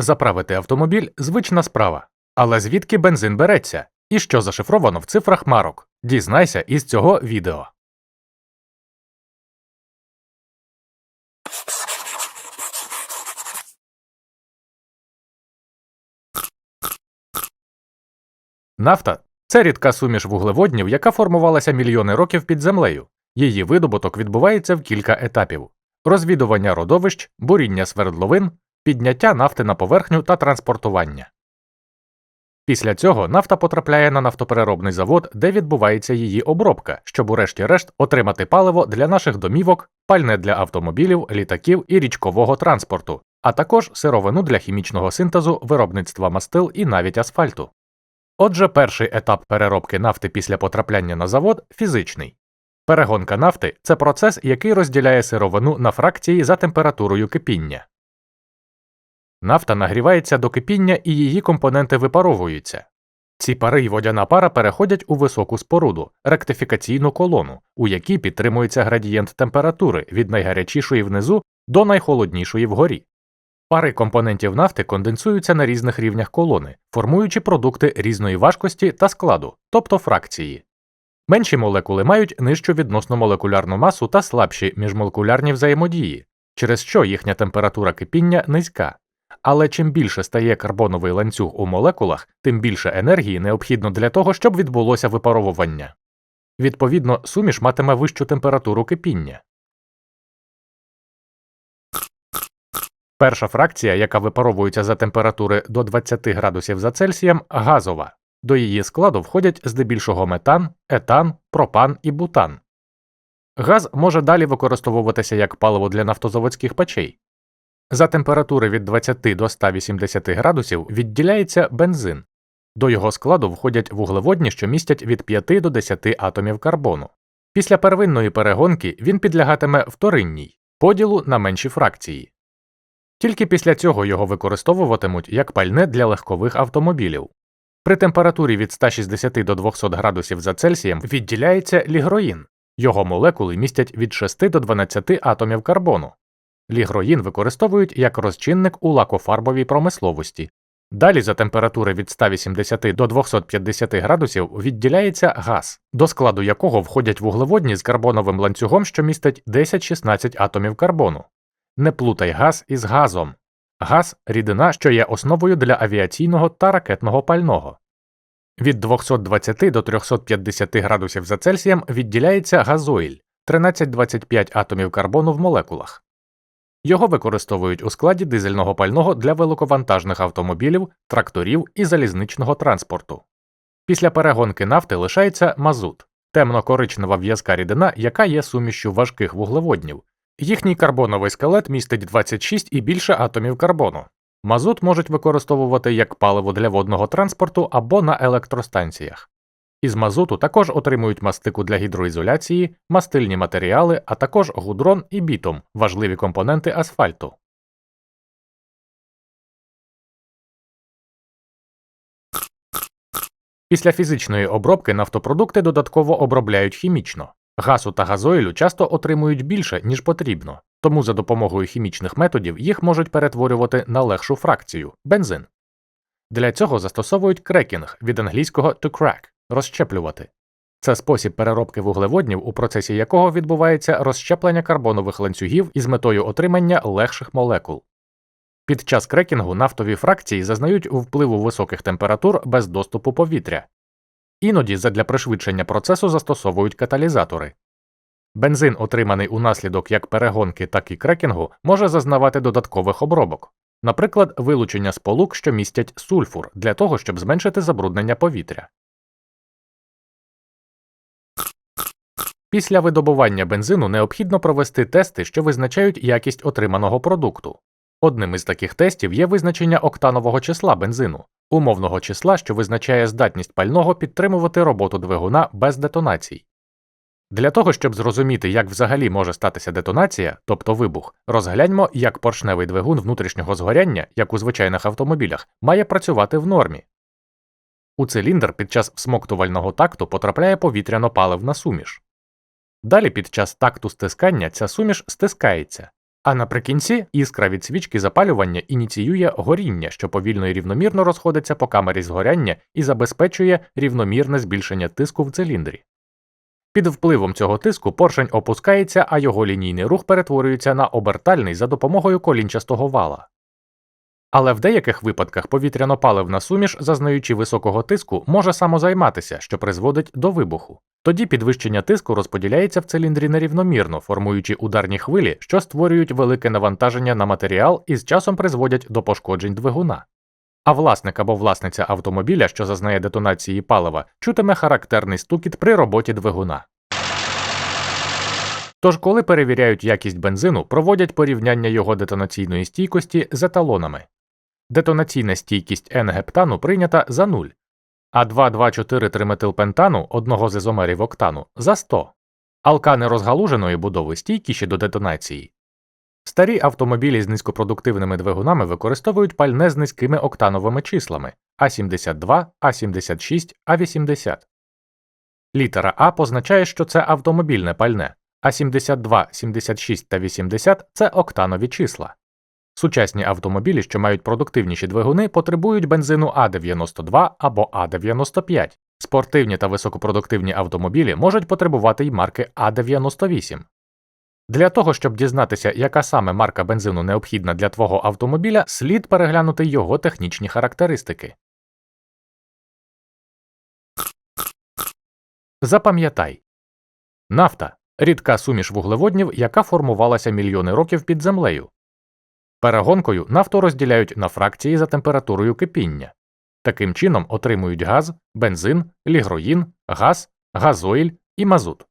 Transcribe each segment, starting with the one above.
Заправити автомобіль звична справа. Але звідки бензин береться? І що зашифровано в цифрах марок? Дізнайся із цього відео. Нафта це рідка суміш вуглеводнів, яка формувалася мільйони років під землею. Її видобуток відбувається в кілька етапів: розвідування родовищ, буріння свердловин, підняття нафти на поверхню та транспортування. Після цього нафта потрапляє на нафтопереробний завод, де відбувається її обробка, щоб урешті-решт отримати паливо для наших домівок, пальне для автомобілів, літаків і річкового транспорту, а також сировину для хімічного синтезу, виробництва мастил і навіть асфальту. Отже, перший етап переробки нафти після потрапляння на завод фізичний. Перегонка нафти це процес, який розділяє сировину на фракції за температурою кипіння. Нафта нагрівається до кипіння і її компоненти випаровуються. Ці пари й водяна пара переходять у високу споруду, ректифікаційну колону, у якій підтримується градієнт температури від найгарячішої внизу до найхолоднішої вгорі. Пари компонентів нафти конденсуються на різних рівнях колони, формуючи продукти різної важкості та складу, тобто фракції. Менші молекули мають нижчу відносно молекулярну масу та слабші міжмолекулярні взаємодії, через що їхня температура кипіння низька. Але чим більше стає карбоновий ланцюг у молекулах, тим більше енергії необхідно для того, щоб відбулося випаровування. Відповідно, суміш матиме вищу температуру кипіння. Перша фракція, яка випаровується за температури до 20 градусів за Цельсієм, газова. До її складу входять здебільшого метан, етан, пропан і бутан. Газ може далі використовуватися як паливо для нафтозаводських печей. За температури від 20 до 180 градусів відділяється бензин. До його складу входять вуглеводні, що містять від 5 до 10 атомів карбону. Після первинної перегонки він підлягатиме вторинній поділу на менші фракції. Тільки після цього його використовуватимуть як пальне для легкових автомобілів. При температурі від 160 до 200 градусів за Цельсієм відділяється лігроїн. Його молекули містять від 6 до 12 атомів карбону. Лігроїн використовують як розчинник у лакофарбовій промисловості. Далі за температури від 180 до 250 градусів відділяється газ, до складу якого входять вуглеводні з карбоновим ланцюгом, що містить 10-16 атомів карбону. Не плутай газ із газом. Газ рідина, що є основою для авіаційного та ракетного пального. Від 220 до 350 градусів за Цельсієм відділяється газоїль 13-25 атомів карбону в молекулах. Його використовують у складі дизельного пального для великовантажних автомобілів, тракторів і залізничного транспорту. Після перегонки нафти лишається мазут темно-коричнева в'язка рідина, яка є сумішчю важких вуглеводнів. Їхній карбоновий скелет містить 26 і більше атомів карбону. Мазут можуть використовувати як паливо для водного транспорту або на електростанціях. Із мазуту також отримують мастику для гідроізоляції, мастильні матеріали, а також гудрон і бітум важливі компоненти асфальту. Після фізичної обробки нафтопродукти додатково обробляють хімічно. Газу та газоїлю часто отримують більше, ніж потрібно, тому за допомогою хімічних методів їх можуть перетворювати на легшу фракцію бензин. Для цього застосовують крекінг від англійського to crack розщеплювати. Це спосіб переробки вуглеводнів, у процесі якого відбувається розщеплення карбонових ланцюгів із метою отримання легших молекул. Під час крекінгу нафтові фракції зазнають впливу високих температур без доступу повітря. Іноді задля пришвидшення процесу застосовують каталізатори. Бензин, отриманий унаслідок як перегонки, так і крекінгу, може зазнавати додаткових обробок, наприклад, вилучення сполук, що містять сульфур, для того, щоб зменшити забруднення повітря. Після видобування бензину необхідно провести тести, що визначають якість отриманого продукту. Одним із таких тестів є визначення октанового числа бензину, умовного числа, що визначає здатність пального підтримувати роботу двигуна без детонацій. Для того, щоб зрозуміти, як взагалі може статися детонація, тобто вибух, розгляньмо, як поршневий двигун внутрішнього згоряння, як у звичайних автомобілях, має працювати в нормі. У циліндр під час всмоктувального такту потрапляє повітряно паливна суміш. Далі під час такту стискання ця суміш стискається. А наприкінці іскра від свічки запалювання ініціює горіння, що повільно і рівномірно розходиться по камері згоряння і забезпечує рівномірне збільшення тиску в циліндрі. Під впливом цього тиску поршень опускається, а його лінійний рух перетворюється на обертальний за допомогою колінчастого вала. Але в деяких випадках повітряно-паливна суміш, зазнаючи високого тиску, може самозайматися, що призводить до вибуху. Тоді підвищення тиску розподіляється в циліндрі нерівномірно, формуючи ударні хвилі, що створюють велике навантаження на матеріал і з часом призводять до пошкоджень двигуна. А власник або власниця автомобіля, що зазнає детонації палива, чутиме характерний стукіт при роботі двигуна. Тож, коли перевіряють якість бензину, проводять порівняння його детонаційної стійкості з еталонами. Детонаційна стійкість N-гептану прийнята за 0, а 2,2,4-триметилпентану одного з ізомерів октану за 100. Алкани розгалуженої будови стійкіші до детонації. Старі автомобілі з низькопродуктивними двигунами використовують пальне з низькими октановими числами А72, А76, А80. Літера А позначає, що це автомобільне пальне, а 72, 76 та 80 це октанові числа. Сучасні автомобілі, що мають продуктивніші двигуни, потребують бензину А92 або А95. Спортивні та високопродуктивні автомобілі можуть потребувати й марки А98. Для того, щоб дізнатися, яка саме марка бензину необхідна для твого автомобіля, слід переглянути його технічні характеристики. Запам'ятай нафта рідка суміш вуглеводнів, яка формувалася мільйони років під землею. Перегонкою нафту розділяють на фракції за температурою кипіння. Таким чином отримують газ, бензин, лігроїн, газ, газоїль і мазут.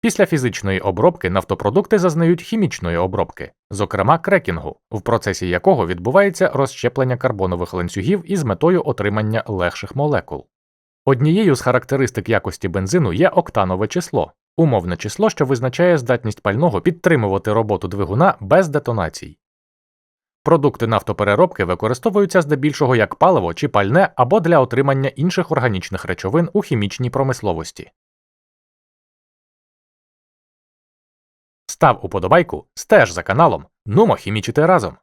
Після фізичної обробки нафтопродукти зазнають хімічної обробки, зокрема крекінгу, в процесі якого відбувається розщеплення карбонових ланцюгів із метою отримання легших молекул. Однією з характеристик якості бензину є октанове число, умовне число, що визначає здатність пального підтримувати роботу двигуна без детонацій. Продукти нафтопереробки використовуються здебільшого як паливо чи пальне або для отримання інших органічних речовин у хімічній промисловості. Став уподобайку, стеж за каналом, нумо хімічити разом.